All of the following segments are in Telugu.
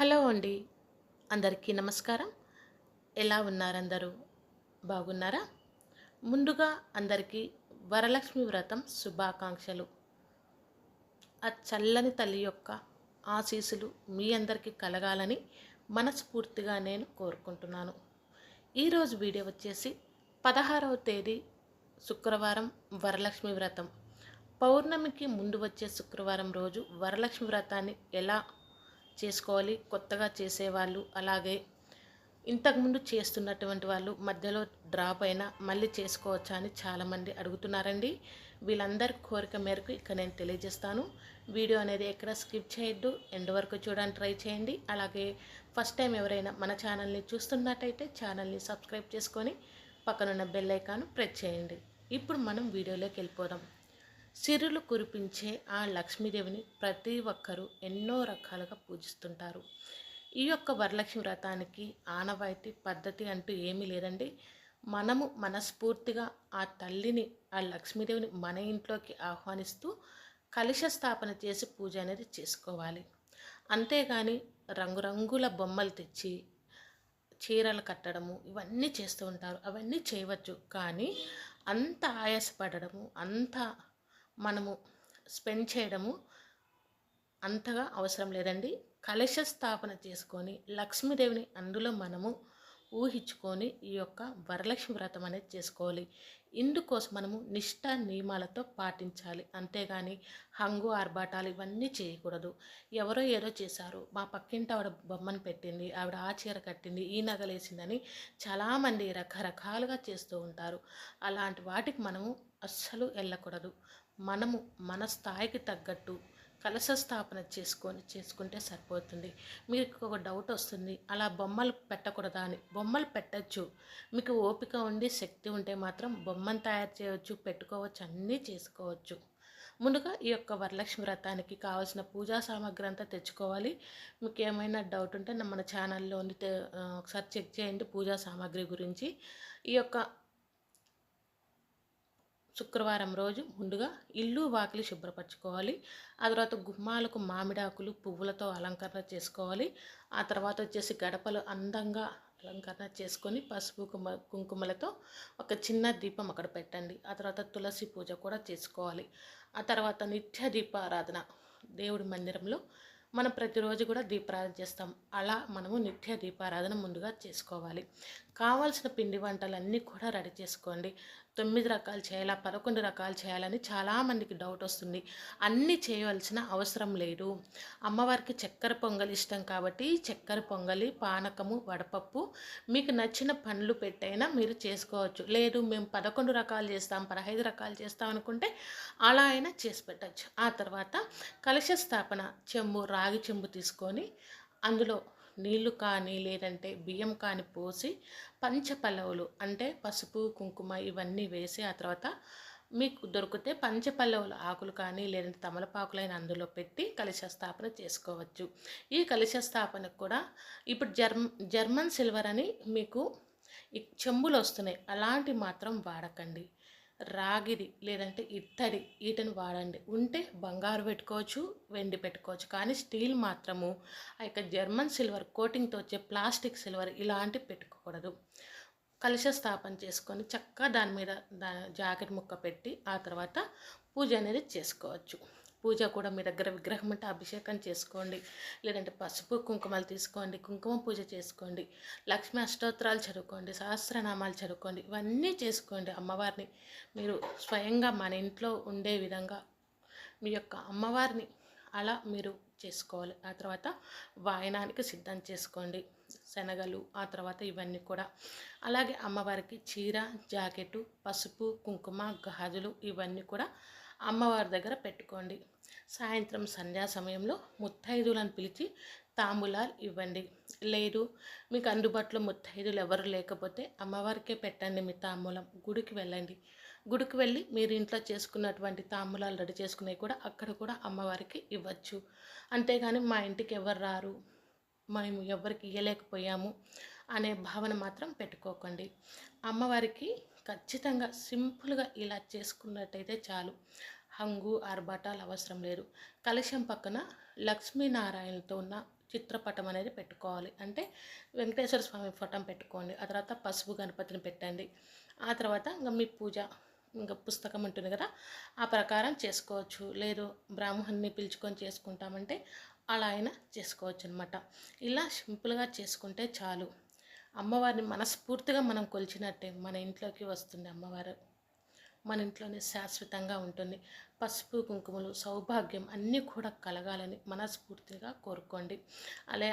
హలో అండి. అందరికీ నమస్కారం. ఎలా ఉన్నారందరూ? బాగున్నారా? ముందుగా అందరికీ వరలక్ష్మి వ్రతం శుభాకాంక్షలు. ఆ చల్లని తల్లి యొక్క ఆశీస్సులు మీ అందరికీ కలగాలని మనస్ఫూర్తిగా నేను కోరుకుంటున్నాను. ఈరోజు వీడియో వచ్చేసి పదహారవ తేదీ శుక్రవారం వరలక్ష్మి వ్రతం. పౌర్ణమికి ముందు వచ్చే శుక్రవారం రోజు వరలక్ష్మి వ్రతాన్ని ఎలా చేసుకోవాలి కొత్తగా చేసేవాళ్ళు అలాగే. ఇంతకుముందు చేస్తున్నటువంటి వాళ్ళు మధ్యలో డ్రాప్ అయినా మళ్ళీ చేసుకోవచ్చా అని చాలామంది అడుగుతున్నారండి. వీళ్ళందరి కోరిక మేరకు ఇక్కడ నేను తెలియజేస్తాను. వీడియో అనేది ఎక్కడ స్కిప్ చేయొద్దు ఎండ్ వరకు చూడడానికి ట్రై చేయండి. అలాగే ఫస్ట్ టైం ఎవరైనా మన ఛానల్ని చూస్తున్నట్టయితే ఛానల్ని సబ్స్క్రైబ్ చేసుకొని పక్కనున్న బెల్ ఐకాన్ ప్రెస్ చేయండి. ఇప్పుడు మనం వీడియోలోకి వెళ్ళిపోదాం. సిరులు కురిపించే ఆ లక్ష్మీదేవిని ప్రతి ఒక్కరూ ఎన్నో రకాలుగా పూజిస్తుంటారు. ఈ యొక్క వరలక్ష్మి వ్రతానికి ఆనవాయితీ పద్ధతి అంటూ ఏమీ లేదండి. మనము మనస్ఫూర్తిగా ఆ తల్లిని ఆ లక్ష్మీదేవిని మన ఇంట్లోకి ఆహ్వానిస్తూ కలుష స్థాపన చేసి పూజ అనేది చేసుకోవాలి. అంతేగాని రంగురంగుల బొమ్మలు తెచ్చి చీరలు కట్టడము ఇవన్నీ చేస్తూ ఉంటారు. అవన్నీ చేయవచ్చు కానీ అంత ఆయాసపడడము అంత మనము స్పెండ్ చేయడము అంతగా అవసరం లేదండి. కలశ స్థాపన చేసుకొని లక్ష్మీదేవిని అందులో మనము ఊహించుకొని ఈ యొక్క వరలక్ష్మి వ్రతం అనేది చేసుకోవాలి. ఇందుకోసం మనము నిష్ఠ నియమాలతో పాటించాలి. అంతేగాని హంగు ఆర్భాటాలు ఇవన్నీ చేయకూడదు. ఎవరో ఏదో చేశారు. మా పక్కింటి ఆవిడ బొమ్మను పెట్టింది. ఆవిడ ఆ చీర కట్టింది. ఈ నగలేసిందని చాలామంది రకరకాలుగా చేస్తూ ఉంటారు. అలాంటి వాటికి మనము అస్సలు వెళ్ళకూడదు. మనము మన స్థాయికి తగ్గట్టు కలశ స్థాపన చేసుకొని చేసుకుంటే సరిపోతుంది. మీకు ఒక డౌట్ వస్తుంది అలా బొమ్మలు పెట్టకూడదా అని. బొమ్మలు పెట్టచ్చు. మీకు ఓపిక ఉండి శక్తి ఉంటే మాత్రం బొమ్మను తయారు చేయవచ్చు పెట్టుకోవచ్చు అన్నీ చేసుకోవచ్చు. ముందుగా ఈ యొక్క వరలక్ష్మి వ్రతానికి కావాల్సిన పూజా సామాగ్రి అంతా తెచ్చుకోవాలి. మీకు ఏమైనా డౌట్ ఉంటే మన ఛానల్లో ఉంది ఒకసారి చెక్ చేయండి పూజా సామాగ్రి గురించి. ఈ యొక్క శుక్రవారం రోజు ముందుగా ఇల్లు వాకిలి శుభ్రపరచుకోవాలి. ఆ తర్వాత గుమ్మాలకు మామిడాకులు పువ్వులతో అలంకరణ చేసుకోవాలి. ఆ తర్వాత వచ్చేసి గడపలు అందంగా అలంకరణ చేసుకొని పసుపు కుమ కుంకుమలతో ఒక చిన్న దీపం అక్కడ పెట్టండి. ఆ తర్వాత తులసి పూజ కూడా చేసుకోవాలి. ఆ తర్వాత నిత్య దీపారాధన. దేవుడి మందిరంలో మనం ప్రతిరోజు కూడా దీపారాధన చేస్తాం. అలా మనము నిత్య దీపారాధన ముందుగా చేసుకోవాలి. కావాల్సిన పిండి వంటలన్నీ కూడా రెడీ చేసుకోండి. తొమ్మిది రకాలు చేయాలా పదకొండు రకాలు చేయాలని చాలామందికి డౌట్ వస్తుంది. అన్నీ చేయవలసిన అవసరం లేదు. అమ్మవారికి చక్కెర పొంగలి ఇష్టం కాబట్టి చక్కెర పొంగలి పానకము వడపప్పు మీకు నచ్చిన పండ్లు పెట్టైనా మీరు చేసుకోవచ్చు. లేదు మేము పదకొండు రకాలు చేస్తాం పదహైదు రకాలు చేస్తాం అనుకుంటే అలా అయినా చేసి పెట్టచ్చు. ఆ తర్వాత కలశ స్థాపన చెంబు రాగి చెంబు తీసుకొని అందులో నీళ్ళు కానీ లేదంటే బియ్యం కానీ పోసి పంచపల్లవులు అంటే పసుపు కుంకుమ ఇవన్నీ వేసి ఆ తర్వాత మీకు దొరికితే పంచపల్లవుల ఆకులు కానీ లేదంటే తమలపాకులైన అందులో పెట్టి కలశ స్థాపన చేసుకోవచ్చు. ఈ కలశ స్థాపనకు కూడా ఇప్పుడు జర్మ జర్మన్ సిల్వర్ అని మీకు చెంబులు వస్తున్నాయి. అలాంటి మాత్రం వాడకండి. రాగిది లేదంటే ఇత్తడి వీటిని వాడండి. ఉంటే బంగారు పెట్టుకోవచ్చు వెండి పెట్టుకోవచ్చు. కానీ స్టీల్ మాత్రము ఆ యొక్క జర్మన్ సిల్వర్ కోటింగ్తో వచ్చే ప్లాస్టిక్ సిల్వర్ ఇలాంటివి పెట్టుకోకూడదు. కలుష స్థాపన చేసుకొని చక్కగా దాని మీద దా జాకెట్ ముక్క పెట్టి ఆ తర్వాత పూజ అనేది చేసుకోవచ్చు. పూజ కూడా మీ దగ్గర విగ్రహం అంటే అభిషేకం చేసుకోండి. లేదంటే పసుపు కుంకుమలు తీసుకోండి కుంకుమ పూజ చేసుకోండి లక్ష్మీ అష్టోత్తరాలు చదువుకోండి సహస్రనామాలు చదువుకోండి ఇవన్నీ చేసుకోండి అమ్మవారిని. మీరు స్వయంగా మన ఇంట్లో ఉండే విధంగా మీ యొక్క అమ్మవారిని అలా మీరు చేసుకోవాలి. ఆ తర్వాత వాయనానికి సిద్ధం చేసుకోండి. శనగలు ఆ తర్వాత ఇవన్నీ కూడా. అలాగే అమ్మవారికి చీర జాకెట్ పసుపు కుంకుమ గాజులు ఇవన్నీ కూడా అమ్మవారి దగ్గర పెట్టుకోండి. సాయంత్రం సంధ్యా సమయంలో ముత్తైదులను పిలిచి తాంబూలాలు ఇవ్వండి. లేదు మీకు అందుబాటులో ముత్తైదులు ఎవరు లేకపోతే అమ్మవారికే పెట్టండి మీ తాంబూలం. గుడికి వెళ్ళండి. గుడికి వెళ్ళి మీరు ఇంట్లో చేసుకున్నటువంటి తాంబూలాలు రెడీ చేసుకునేవి కూడా అక్కడ కూడా అమ్మవారికి ఇవ్వచ్చు. అంతేగాని మా ఇంటికి ఎవరు రారు మేము ఎవరికి ఇవ్వలేకపోయాము అనే భావన మాత్రం పెట్టుకోకండి. అమ్మవారికి ఖచ్చితంగా సింపుల్గా ఇలా చేసుకున్నట్టయితే చాలు. హంగు ఆర్భాటాలు అవసరం లేదు. కలశం పక్కన లక్ష్మీనారాయణతో ఉన్న చిత్రపటం అనేది పెట్టుకోవాలి. అంటే వెంకటేశ్వర స్వామి పటం పెట్టుకోండి. ఆ తర్వాత పసుపు గణపతిని పెట్టండి. ఆ తర్వాత ఇంకా మీ పూజ ఇంకా పుస్తకం ఉంటుంది కదా ఆ ప్రకారం చేసుకోవచ్చు. లేదు బ్రాహ్మణ్ణి పిలుచుకొని చేసుకుంటామంటే అలా అయినా చేసుకోవచ్చు అనమాట ఇలా సింపుల్గా చేసుకుంటే చాలు. అమ్మవారిని మనస్ఫూర్తిగా మనం కొలిచినట్టే మన ఇంట్లోకి వస్తుంది అమ్మవారు. మన ఇంట్లోనే శాశ్వతంగా ఉంటుంది. పసుపు కుంకుమలు సౌభాగ్యం అన్నీ కూడా కలగాలని మనస్ఫూర్తిగా కోరుకోండి. అలా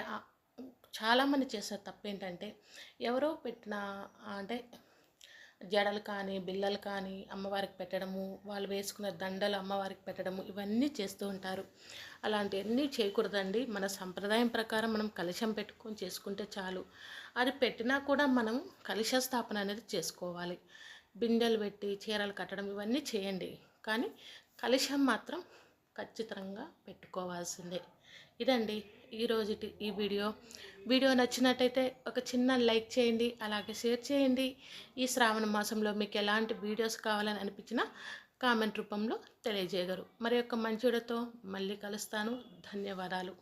చాలామంది చేసే తప్పు ఏంటంటే ఎవరో పెట్టిన అంటే జడలు కానీ బిల్లలు కానీ అమ్మవారికి పెట్టడము వాళ్ళు వేసుకున్న దండలు అమ్మవారికి పెట్టడము ఇవన్నీ చేస్తూ ఉంటారు. అలాంటివన్నీ చేయకూడదండి. మన సంప్రదాయం ప్రకారం మనం కలశం పెట్టుకొని చేసుకుంటే చాలు. అది పెట్టినా కూడా మనం కలశ స్థాపన అనేది చేసుకోవాలి. బిండెలు పెట్టి చీరలు కట్టడం ఇవన్నీ చేయండి. కానీ కలశం మాత్రం ఖచ్చితంగా పెట్టుకోవాల్సిందే. ఇదండి. ఈరోజు ఈ వీడియో. వీడియో నచ్చినట్టయితే ఒక చిన్న లైక్ చేయండి అలాగే షేర్ చేయండి. ఈ శ్రావణ మాసంలో మీకు ఎలాంటి వీడియోస్ కావాలని అనిపించినా కామెంట్ రూపంలో తెలియజేయగలరు. మరి యొక్క మంచి వీడియోతో మళ్ళీ కలుస్తాను. ధన్యవాదాలు.